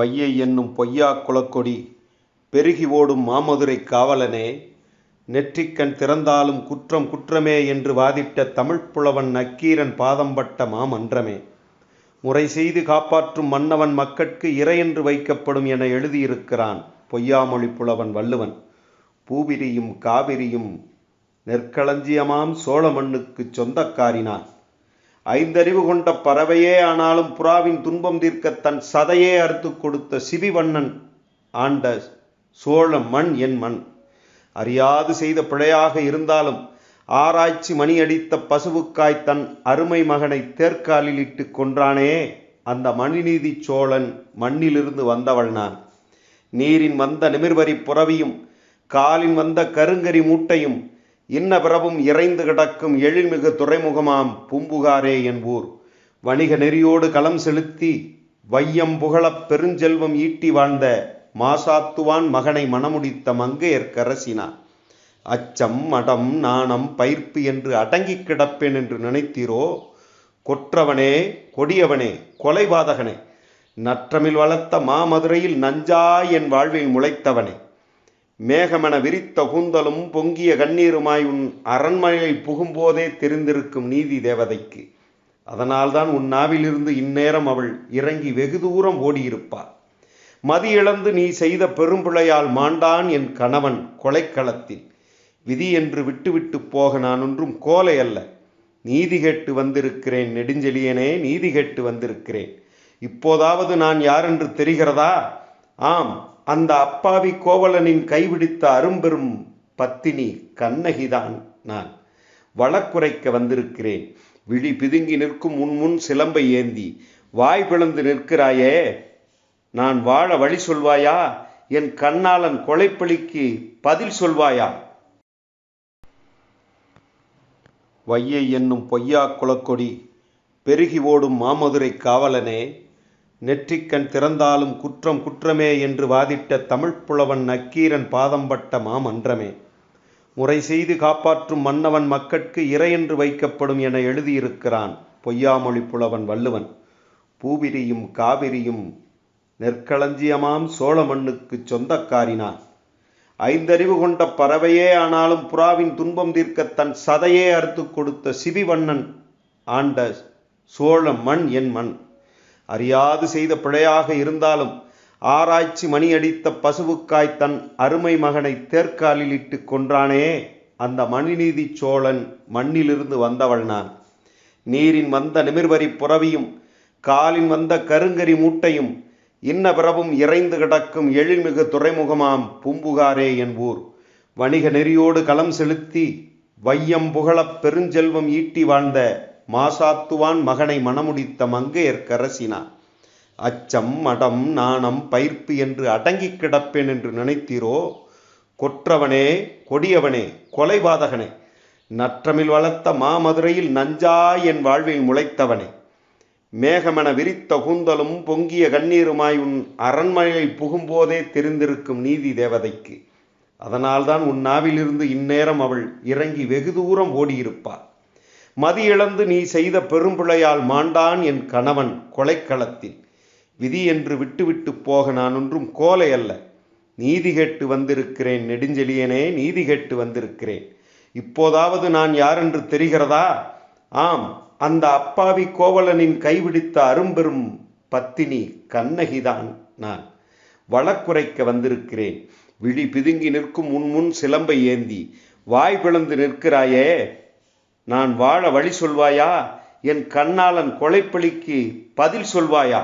வையை என்னும் பொய்யாக் குலக்கொடி பெருகி ஓடும் மாமதுரை காவலனே நெற்றிக்கண் திறந்தாலும் குற்றம் குற்றமே என்று வாதிட்ட தமிழ்ப்புலவன் நக்கீரன் பாதம்பட்ட மாமன்றமே. முறை செய்து காப்பாற்றும் மன்னவன் மக்கட்கு இறையென்று வைக்கப்படும் என எழுதியிருக்கிறான் பொய்யாமொழி புலவன் வள்ளுவன். பூவிரியும் காவிரியும் நெற்களஞ்சியமாம் சோழ மண்ணுக்கு சொந்தக்காரினான். ஐந்தறிவு கொண்ட பறவையே ஆனாலும் புறாவின் துன்பம் தீர்க்க தன் சதையே அறுத்து கொடுத்த சிவிவண்ணன் ஆண்ட சோழ மண் என் மண். அறியாது செய்த பிழையாக இருந்தாலும் ஆராய்ச்சி மணி அடித்த பசுவுக்காய் தன் அருமை மகனை தேர்க்காலில் இட்டு கொன்றானே அந்த மணிநீதி சோழன் மண்ணிலிருந்து வந்தவள் நான். நீரின் வந்த நிமிர்வரி புறவியும் காலின் வந்த கருங்கரி மூட்டையும் இன்ன பிறவும் இறைந்து கிடக்கும் எழில்மிகு துறைமுகமாம் பூம்புகாரே என்பூர். வணிக நெறியோடு களம் செலுத்தி வையம் புகழப் பெருஞ்செல்வம் ஈட்டி வாழ்ந்த மாசாத்துவான் மகனை மணமுடித்த மங்கையர்க்கரசினார் அச்சம் மடம் நாணம் பயிர்ப்பு என்று அடங்கி கிடப்பேன் என்று நினைத்தீரோ? கொற்றவனே கொடியவனே கொலைபாதகனே நற்றமில் வளர்த்த மாமதுரையில் நஞ்சாய் என் வாழ்வில் முளைத்தவனே. மேகமென விரித்த கூந்தலும் பொங்கிய கண்ணீருமாய் உன் அரண்மனையில் புகும்போதே தெரிந்திருக்கும் நீதி தேவதைக்கு. அதனால்தான் உன் நாவிலிருந்து இந்நேரம் அவள் இறங்கி வெகு தூரம் ஓடியிருப்பாள். மதி இழந்து நீ செய்த பெரும்பிழையால் மாண்டான் என் கணவன் கொலைக்களத்தில். விதி என்று விட்டுவிட்டு போக நான் ஒன்றும் கோலை அல்ல. நீதி கேட்டு வந்திருக்கிறேன் நெடுஞ்செழியனே நீதி கேட்டு வந்திருக்கிறேன். இப்போதாவது நான் யார் என்று தெரிகிறதா? ஆம் அந்த அப்பாவி கோவலனின் கைவிடித்த அரும்பெரும் பத்தினி கண்ணகிதான் நான். வழக்குரைக்க வந்திருக்கிறேன். விழி பிதுங்கி நிற்கும் முன்முன் சிலம்பை ஏந்தி வாய் பிளந்து நிற்கிறாயே நான் வாழ வழி சொல்வாயா? என் கண்ணாளன் கொலைப்பழிக்கு பதில் சொல்வாயா? வையை என்னும் பொய்யா குலக்கொடி பெருகி ஓடும் மாமதுரை காவலனே நெற்றிக்கண் திறந்தாலும் குற்றம் குற்றமே என்று வாதிட்ட தமிழ்ப்புலவன் நக்கீரன் பாதம்பட்ட மாமன்றமே முறை செய்து காப்பாற்றும் மன்னவன் மக்கட்கு இறையென்று வைக்கப்படும் என எழுதியிருக்கிறான் பொய்யாமொழி புலவன் வள்ளுவன். பூவிரியும் காவிரியும் நெற்களஞ்சியமாம் சோழ மண்ணுக்கு சொந்தக்காரினான். ஐந்தறிவு கொண்ட பறவையே ஆனாலும் புறாவின் துன்பம் தீர்க்க தன் சதையே அறுத்து கொடுத்த சிவிவண்ணன் ஆண்ட சோழ மண் என் மண். அறியாது செய்த பிழையாக இருந்தாலும் ஆராய்ச்சி மணியடித்த பசுவுக்காய் தன் அருமை மகனை தேர்க்காலில் இட்டு கொன்றானே. அந்த மணிநீதி சோழன் மண்ணிலிருந்து வந்தவள் நான். நீரின் வந்த நிமிர்வரி புறவியும் காலின் வந்த கருங்கரி மூட்டையும் இன்ன பிறவும் இறைந்து கிடக்கும் எழில்மிகு துறைமுகமாம் பூம்புகாரே என் ஊர். வணிக நெறியோடு களம் செலுத்தி வையம் புகழப் பெருஞ்செல்வம் ஈட்டி வாழ்ந்த மாசாத்துவான் மகனை மணமுடித்த மங்கையர்க்கரசினா அச்சம் மடம் நாணம் பயிர்ப்பு என்று அடங்கி கிடப்பேன் என்று நினைத்தீரோ? கொற்றவனே கொடியவனே கொலைபாதகனே நற்றமில் வளர்த்த மாமதுரையில் நஞ்சாய் என் வாழ்வில் முளைத்தவனே. மேகமென விரித்த கூந்தலும் பொங்கிய கண்ணீருமாய் உன் அரண்மனையில் புகும்போதே தெரிந்திருக்கும் நீதி தேவதைக்கு. அதனால்தான் உன் நாவிலிருந்து இந்நேரம் அவள் இறங்கி வெகு தூரம் ஓடியிருப்பாள். மதி இழந்து நீ செய்த பெரும்பிழையால் மாண்டான் என் கணவன் கொலைக்களத்தில். விதி என்று விட்டுவிட்டு போக நான் ஒன்றும் கோலை அல்ல. நீதி கேட்டு வந்திருக்கிறேன் நெடுஞ்செழியனே நீதி கேட்டு வந்திருக்கிறேன். இப்போதாவது நான் யாரென்று தெரிகிறதா? ஆம் அந்த அப்பாவி கோவலனின் கைவிடித்த அரும்பெரும் பத்தினி கண்ணகிதான் நான். வழக்குரைக்க வந்திருக்கிறேன். விழி பிதுங்கி நிற்கும் உன் முன் சிலம்பை ஏந்தி. வாய் பிளந்து நிற்கிறாயே நான் வாழ வழி சொல்வாயா? என் கண்ணாளன் கொலைப்பழிக்கு பதில் சொல்வாயா?